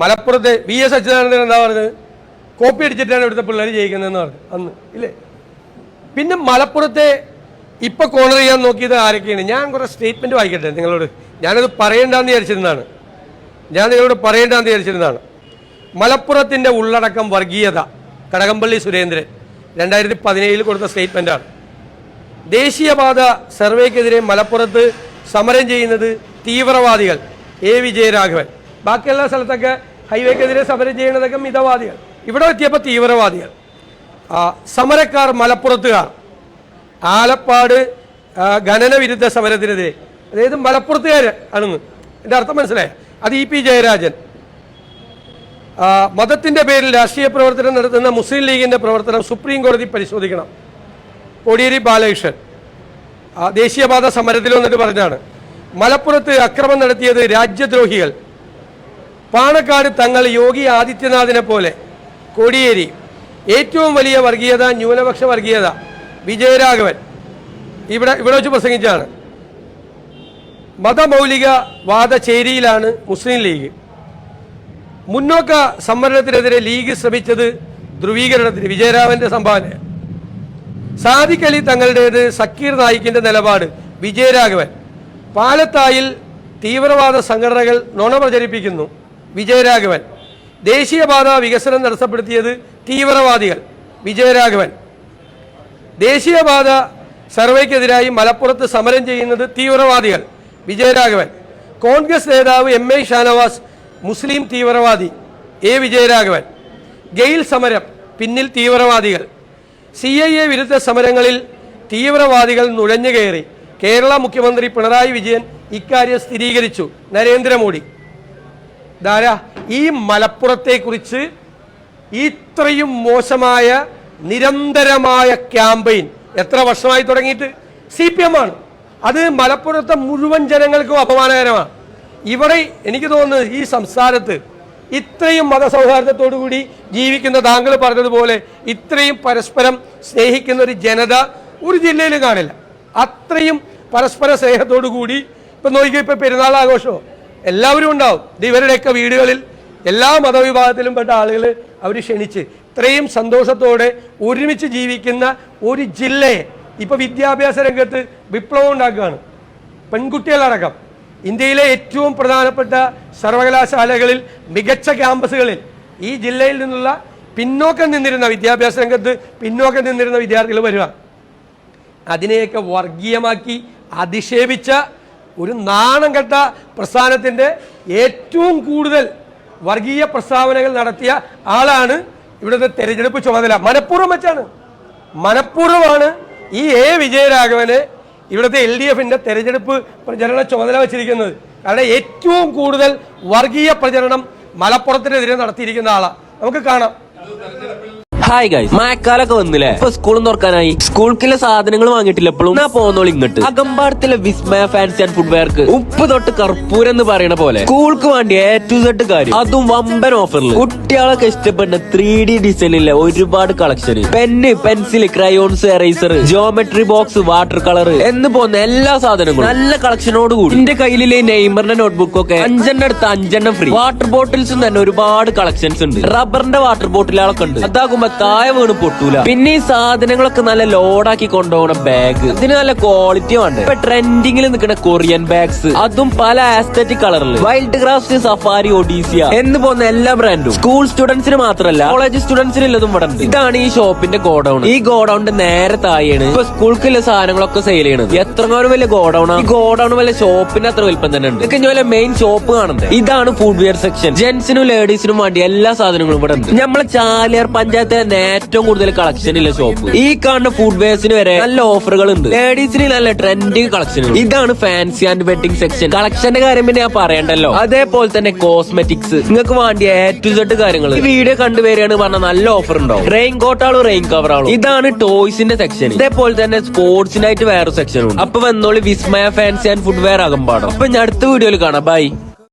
മലപ്പുറത്തെ V S Achuthanandan എന്താ പറഞ്ഞത്? കോപ്പി അടിച്ചിട്ടാണ് ഇവിടുത്തെ പിള്ളേർ ജയിക്കുന്നതെന്ന് പറഞ്ഞു. അന്ന് ഇല്ലേ? പിന്നെ മലപ്പുറത്തെ ഇപ്പൊ കോണർ ചെയ്യാൻ നോക്കിയത് ആരൊക്കെയാണ്? ഞാൻ കുറെ സ്റ്റേറ്റ്മെന്റ് വായിക്കട്ടെ നിങ്ങളോട്. ഞാനത് പറയണ്ടെന്ന് വിചാരിച്ചിരുന്നതാണ്. ഞാൻ നിങ്ങളോട് പറയണ്ടെന്ന് വിചാരിച്ചിരുന്നതാണ്. മലപ്പുറത്തിന്റെ ഉള്ളടക്കം വർഗീയത കടകംപള്ളി സുരേന്ദ്രൻ രണ്ടായിരത്തി പതിനേഴിൽ കൊടുത്ത സ്റ്റേറ്റ്മെന്റാണ് ദേശീയപാത സർവേക്കെതിരെ മലപ്പുറത്ത് സമരം ചെയ്യുന്നത് തീവ്രവാദികൾ എ. വിജയരാഘവൻ. ബാക്കിയുള്ള സ്ഥലത്തൊക്കെ ഹൈവേക്കെതിരെ സമരം ചെയ്യുന്നതൊക്കെ മിതവാദികൾ. ഇവിടെ എത്തിയപ്പോൾ തീവ്രവാദികൾ. സമരക്കാർ മലപ്പുറത്തുകാർ. ആലപ്പാട് ഖനനവിരുദ്ധ ഖനന വിരുദ്ധ സമരത്തിനെതിരെ. അതായത് മലപ്പുറത്തുകാർ ആണെന്ന് എന്റെ അർത്ഥം മനസ്സിലായ? അത് ഇ പി ജയരാജൻ. മതത്തിന്റെ പേരിൽ രാഷ്ട്രീയ പ്രവർത്തനം നടത്തുന്ന മുസ്ലിം ലീഗിന്റെ പ്രവർത്തനം സുപ്രീം കോടതി പരിശോധിക്കണം. കോടിയേരി ബാലകൃഷ്ണൻ. ദേശീയപാത സമരത്തിൽ വന്നിട്ട് പറഞ്ഞാണ് മലപ്പുറത്ത് അക്രമം നടത്തിയത് രാജ്യദ്രോഹികൾ. പാണക്കാട് തങ്ങൾ യോഗി ആദിത്യനാഥിനെ പോലെ കോടിയേരി ഏറ്റവും വലിയ വർഗീയത ന്യൂനപക്ഷ വർഗീയത വിജയരാഘവൻ. ഇവിടെ ഇവിടെ വെച്ച് പ്രസംഗിച്ചാണ്. മതമൗലിക വാദചേരിയിലാണ് മുസ്ലിം ലീഗ്. മുന്നോക്ക സംവരണത്തിനെതിരെ ലീഗ് ശ്രമിച്ചത് ധ്രുവീകരണത്തിന് വിജയരാഘവന്റെ സംഭാവന. സാദിഖ് അലി തങ്ങളുടേത് സക്കീർ നായിക്കിന്റെ നിലപാട് വിജയരാഘവൻ. പാലത്തായിൽ തീവ്രവാദ സംഘടനകൾ നുണ പ്രചരിപ്പിക്കുന്നു. വിജയരാഘവൻ. ദേശീയപാത വികസനം തടസ്സപ്പെടുത്തിയത് തീവ്രവാദികൾ. വിജയരാഘവൻ. ദേശീയപാത സർവേക്കെതിരായി മലപ്പുറത്ത് സമരം ചെയ്യുന്നത് തീവ്രവാദികൾ. വിജയരാഘവൻ. കോൺഗ്രസ് നേതാവ് എം എ ഷാനവാസ് മുസ്ലിം തീവ്രവാദി. എ വിജയരാഘവൻ. ഗെയിൽ സമരം പിന്നിൽ തീവ്രവാദികൾ. സി ഐ എ വിരുദ്ധ സമരങ്ങളിൽ തീവ്രവാദികൾ നുഴഞ്ഞു കയറി കേരള മുഖ്യമന്ത്രി പിണറായി വിജയൻ ഇക്കാര്യം സ്ഥിരീകരിച്ചു. നരേന്ദ്രമോദി. ധാരാ ഈ മലപ്പുറത്തെക്കുറിച്ച് ഇത്രയും മോശമായ നിരന്തരമായ ക്യാമ്പയിൻ എത്ര വർഷമായി തുടങ്ങിയിട്ട്? സി പി എം ആണ് അത് മലപ്പുറത്തെ മുഴുവൻ ജനങ്ങൾക്കും അപമാനകരമാണ് ഇവിടെ എനിക്ക് തോന്നുന്നത് ഈ സംസ്ഥാനത്ത് ഇത്രയും മതസൗഹാർദ്ദത്തോടു കൂടി ജീവിക്കുന്ന താങ്കൾ പറഞ്ഞതുപോലെ ഇത്രയും പരസ്പരം സ്നേഹിക്കുന്ന ഒരു ജനത ഒരു ജില്ലയിലും കാണില്ല. അത്രയും പരസ്പര സ്നേഹത്തോടു കൂടി ഇപ്പം നോക്കിയ ഇപ്പം പെരുന്നാൾ ആഘോഷമോ? എല്ലാവരും ഉണ്ടാവും. ഇവരുടെയൊക്കെ വീടുകളിൽ എല്ലാ മതവിഭാഗത്തിലും പെട്ട ആളുകൾ അവർ ക്ഷണിച്ച് ഇത്രയും സന്തോഷത്തോടെ ഒരുമിച്ച് ജീവിക്കുന്ന ഒരു ജില്ലയെ ഇപ്പോൾ വിദ്യാഭ്യാസ രംഗത്ത് വിപ്ലവം ഉണ്ടാക്കുകയാണ്. പെൺകുട്ടികളടക്കം. ഇന്ത്യയിലെ ഏറ്റവും പ്രധാനപ്പെട്ട സർവകലാശാലകളിൽ മികച്ച ക്യാമ്പസുകളിൽ ഈ ജില്ലയിൽ നിന്നുള്ള പിന്നോക്കം നിന്നിരുന്ന വിദ്യാഭ്യാസ രംഗത്ത് പിന്നോക്കം നിന്നിരുന്ന വിദ്യാർത്ഥികൾ വരിക. അതിനെയൊക്കെ വർഗീയമാക്കി അധിക്ഷേപിച്ച ഒരു നാണം കെട്ട പ്രസ്ഥാനത്തിന്റെ ഏറ്റവും കൂടുതൽ വർഗീയ പ്രസ്താവനകൾ നടത്തിയ ആളാണ് ഇവിടുത്തെ തെരഞ്ഞെടുപ്പ് ചുമതല. മനഃപൂർവം വെച്ചാണ്. മനഃപൂർവമാണ് ഈ എ വിജയരാഘവന് ഇവിടുത്തെ എൽ ഡി എഫിന്റെ തെരഞ്ഞെടുപ്പ് പ്രചരണ ചുമതല വെച്ചിരിക്കുന്നത്. കാരണം ഏറ്റവും കൂടുതൽ വർഗീയ പ്രചരണം മലപ്പുറത്തിനെതിരെ നടത്തിയിരിക്കുന്ന ആളാണ് നമുക്ക് കാണാം. ഹായ് ഗൈസ് മഴക്കാലൊക്കെ വന്നില്ലേ? ഇപ്പൊ സ്കൂളും തുറക്കാനായി. സ്കൂൾക്കുള്ള സാധനങ്ങൾ വാങ്ങിയിട്ടില്ല എപ്പോഴും ഞാൻ പോകുന്നോളി ഇങ്ങോട്ട്. അകമ്പാടത്തിലെ വിസ്മയ ഫാൻസി ആൻഡ് ഫുഡ്വെയർക്ക് ഉപ്പ് തൊട്ട് കർപ്പൂരം എന്ന് പറയണ പോലെ. സ്കൂൾക്ക് വേണ്ടി എ ടു സെഡ് കാര്യം. അതും വമ്പൻ ഓഫറിൽ കുട്ടികളൊക്കെ ഇഷ്ടപ്പെടുന്ന ത്രീ ഡി ഡിസൈനിലെ ഒരുപാട് collection pen pencil crayons eraser geometry box water colour എന്ന് പോകുന്ന എല്ലാ സാധനങ്ങളും. നല്ല കളക്ഷനോട് കൂടി. എന്റെ കയ്യിലെ നെയ്മറിന്റെ നോട്ട്ബുക്ക് ഒക്കെ. അഞ്ചെണ്ണം എടുത്ത് അഞ്ചെണ്ണം ഫ്രീ വാട്ടർ ബോട്ടിൽസും തന്നെ ഒരുപാട് കളക്ഷൻസ് ഉണ്ട്. റബ്ബറിന്റെ വാട്ടർ ബോട്ടിലുകളൊക്കെ ഉണ്ട്. അതാകുമ്പോ താഴെ വീണ് പൊട്ടൂല. പിന്നെ ഈ സാധനങ്ങളൊക്കെ നല്ല ലോഡാക്കി കൊണ്ടുപോകണ ബാഗ് ഇതിന് നല്ല ക്വാളിറ്റി ഉണ്ട്. ഇപ്പൊ ട്രെൻഡിങ്ങിൽ നിൽക്കുന്ന കൊറിയൻ ബാഗ്സ് അതും പല ആസ്തറ്റിക് കളറിൽ വൈൽഡ് ക്രാഫ്റ്റ് സഫാരി ഒഡീസിയ എന്ന് പോകുന്ന എല്ലാ ബ്രാൻഡും സ്കൂൾ സ്റ്റുഡൻസിന് മാത്രമല്ല കോളേജ് സ്റ്റുഡൻസിന് ഉള്ളതും ഇവിടെ ഉണ്ട് ഇതാണ് ഈ ഷോപ്പിന്റെ ഗോഡൗൺ ഈ ഗോഡൌണിന്റെ നേരെ താഴെയാണ് ഇപ്പൊ സ്കൂൾക്കുള്ള സാധനങ്ങളൊക്കെ സെയിൽ ചെയ്യണത്. എത്രങ്ങാനും വലിയ ഗോഡൌൺ ഈ ഗോഡൌൺ വല്ല ഷോപ്പിന്റെ അത്ര വലിപ്പം തന്നെ ഉണ്ട്. ഇതൊക്കെ ഇനി മെയിൻ ഷോപ്പ് കാണുന്നത് ഇതാണ് ഫുഡ് വെയർ സെക്ഷൻ ജെന്റ്സിനും ലേഡീസിനും വേണ്ടി എല്ലാ സാധനങ്ങളും ഇവിടെ ഉണ്ട് നമ്മളെ ചാലിയാർ പഞ്ചായത്തിലെ തന്നെ ഏറ്റവും കൂടുതൽ കളക്ഷൻ ഉള്ള ഷോപ്പ് ഈ കാണുന്ന ഫുഡ് വെയർസിന് വരെ നല്ല ഓഫറുകൾ ഉണ്ട് ലേഡീസിന് നല്ല ട്രെൻഡിങ് കളക്ഷനുകൾ ഇതാണ് ഫാൻസി ആൻഡ് വെഡിങ് സെക്ഷൻ കളക്ഷന്റെ കാര്യം പിന്നെ ഞാൻ പറയണ്ടല്ലോ. അതേപോലെ തന്നെ കോസ്മെറ്റിക്സ് നിങ്ങൾക്ക് വേണ്ടിയ എ ടു കാര്യങ്ങൾ ഈ വീഡിയോ കണ്ടുവരികയാണ് പറഞ്ഞ നല്ല ഓഫർ ഉണ്ടാവും റെയിൻ കോട്ടാളും റെയിൻ കവറാളും ഇതാണ് ടോയ്സിന്റെ സെക്ഷൻ ഇതേപോലെ തന്നെ സ്പോർട്സിനായിട്ട് വേറെ സെക്ഷൻ ഉണ്ട്. അപ്പൊ വന്നോളി Vismaya fancy and footwear ആകും പാടും. അപ്പൊ ഞാൻ അടുത്ത വീഡിയോയിൽ കാണാം. ബൈ